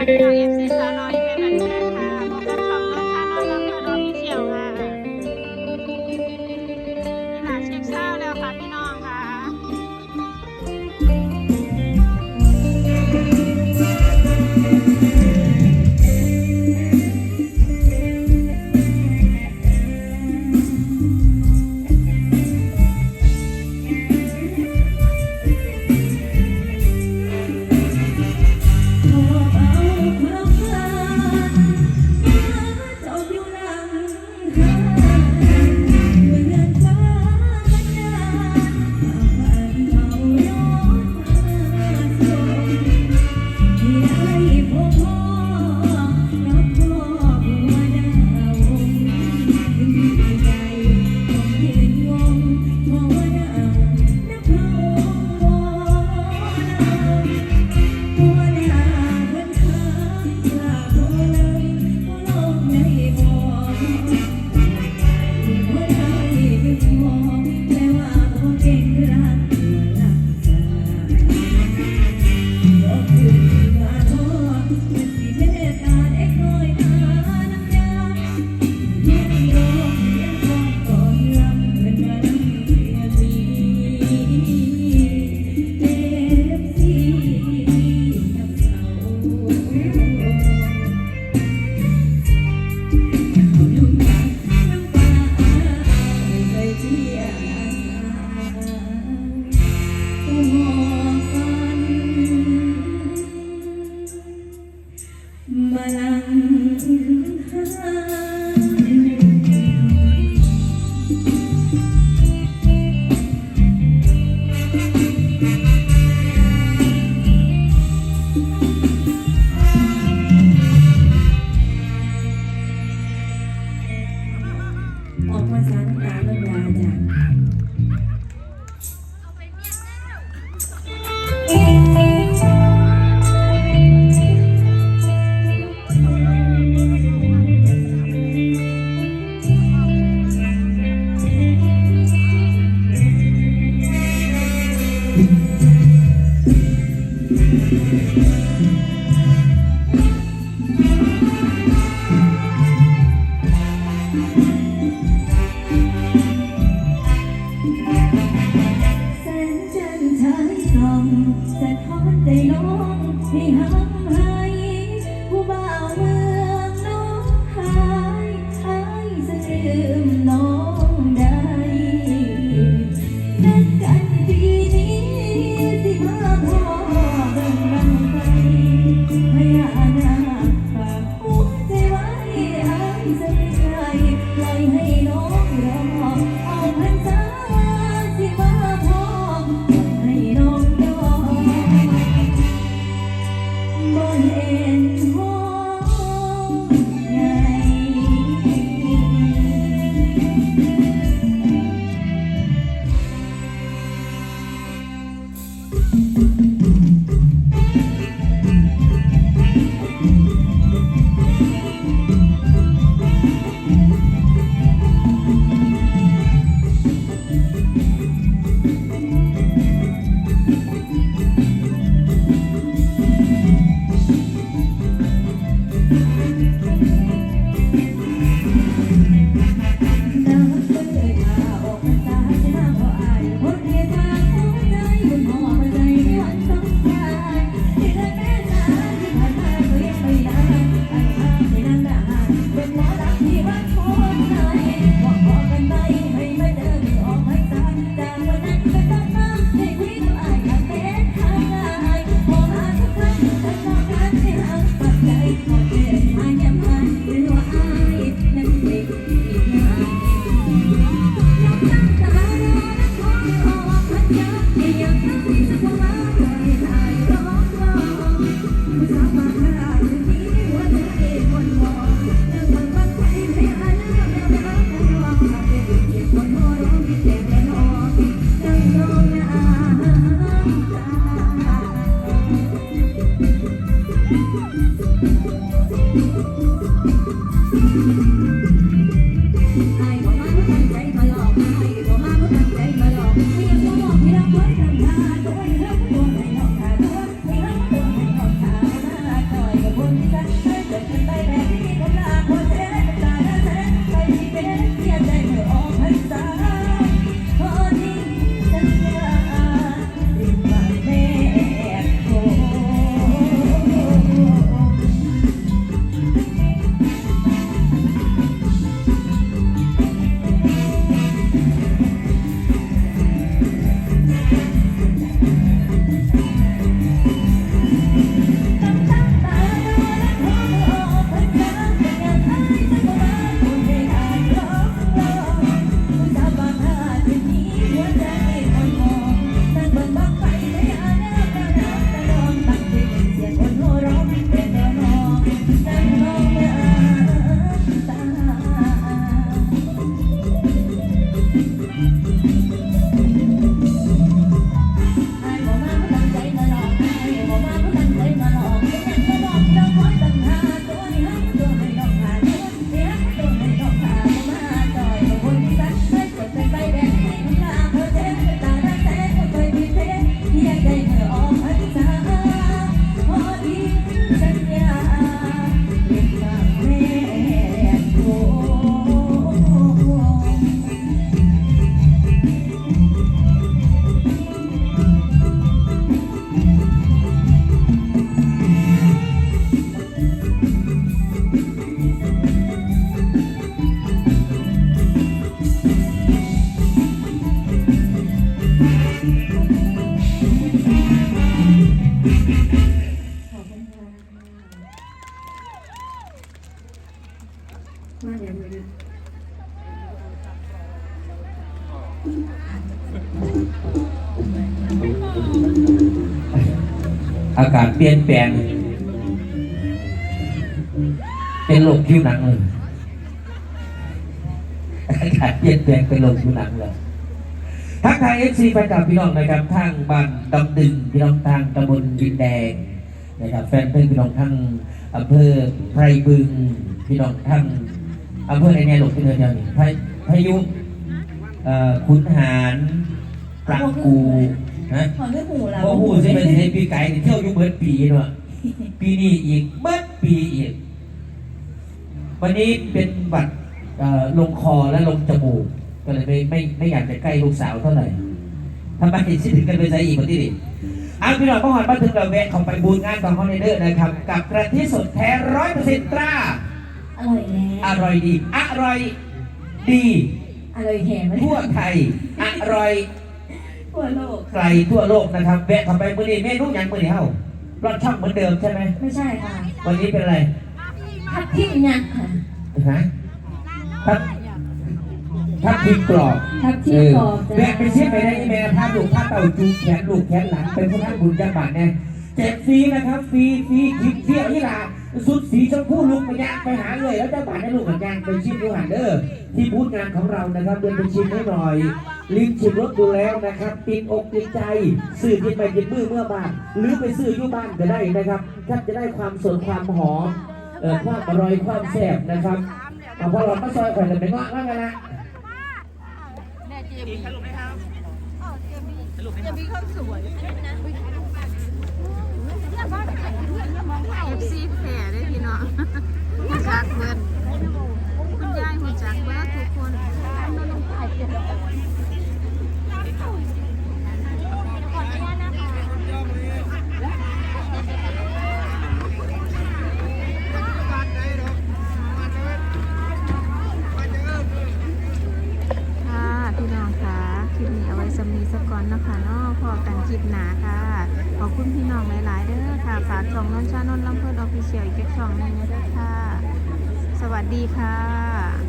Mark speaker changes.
Speaker 1: Mm-hmm. Mm-hmm. Malang alone. มาอย่างนี้อากา
Speaker 2: ศเปลี่ยนแปลง เป็นโรคผิวหนังเลยอากาศเปลี่ยนแปลงเป็นโรคผิวหนังเลยทักทายเอฟซีแฟนคลับพี่น้องนะครับทางบ้านดำดึงพี่น้องทางตำบลดินแดงนะครับแฟนเพลงพี่น้องทั้งอำเภอไพรบึงพี่น้องทั้ง อำเภอในแนวหลบที่เดินเดียวนี่พาพายุเอ่อขุนหารปรักกูนะ
Speaker 1: ขอเรื่องหูเรา
Speaker 2: โอ้โหสิเป็นสิปีไก่เที่ยวอยู่เบิดปีเนาะปีนี้อีกเบิดปีอีก วันนี้เป็นบัตรเอ่อลงคอและลงจมูกก็เลยไม่ไม่ไม่อยากจะใกล้ลูกสาวเท่าไหร่ทำไมถึงกันไปใส่อีกคนที่นี่อะพี่น้องเมื่อวานมาถึงเราแวะเข้าไปบูญงานของคอนเทนเนอร์นะครับ กับกระทิสดแท้ร้อยเปอร์เซ็นต์ตรา
Speaker 1: อร่อยแน่
Speaker 2: อร่อยดีอร่อยดี
Speaker 1: อร่อยแถมไหม
Speaker 2: ทั่วไทยอร่อย
Speaker 1: ทั่วโลก
Speaker 2: ไกลทั่วโลกนะครับแวะเข้าไปมื้อนี้เมนูหยังมื้อนี้เฮ้ารสช่องเหมือนเดิมใช่ไหม
Speaker 1: ไม่ใช่ค่ะ
Speaker 2: วันนี้เป็นอะไร
Speaker 1: ทับทิมยักษ์ค่ะ
Speaker 2: ฮะทับทับทิมกรอบ
Speaker 1: ทับทิ
Speaker 2: เอ
Speaker 1: ม
Speaker 2: อก
Speaker 1: รอบจ้า
Speaker 2: แวะไปเช็คไปได้ที่แม่พาลูกพาเต่าจูงแขนลูกแขนหลังเป็นผู้ท่านบุญจังบาทเนี่ยแจกฟรีนะครับฟรีฟรีคลิปเที่ยวยี่หลา สุดสีชมพูลุกไปยางไปหาเลย แล้วเจ้าบาทให้ลูกกับยางไปชิมดูหันเด้อที่บูธงานของเรานะครับเดินไปชิมให้หน่อย ลิ้มชิมรสดูแล้วนะครับติดอกติดใจซื้อกินไปกินมือเมื่อบ้าน หรือไปซื้ออยู่บ้านก็ได้นะครับท่านจะได้ความสดความหอมเอ่อความอร่อยความแซ่บนะครับเอาพอเรามาซอยข่อยเลยไปเงาะว่ากันนะ
Speaker 3: แม่เจบีสรุปไหมครับสรุปไหมเจบีเขาสวยเอฟซีแผลได้พี่น้องหุ่นจักเบิร์ดคุณยายหุ่นจักเบิร์ดทุกคนค่ะพี่น้องค่ะคลิปนี้เอาไว้สำนีสักก่อนนะคะเนาะพอกันคลิปหนาค่ะ ข อบคุณพี่น้องหลายๆเด้อค่ะ ฝากช่องนนท์ชานนท์ลำเพิดออฟฟิเชียลอีกช่องหนึ่งนะเด้อค่ะ สวัสดีค่ะ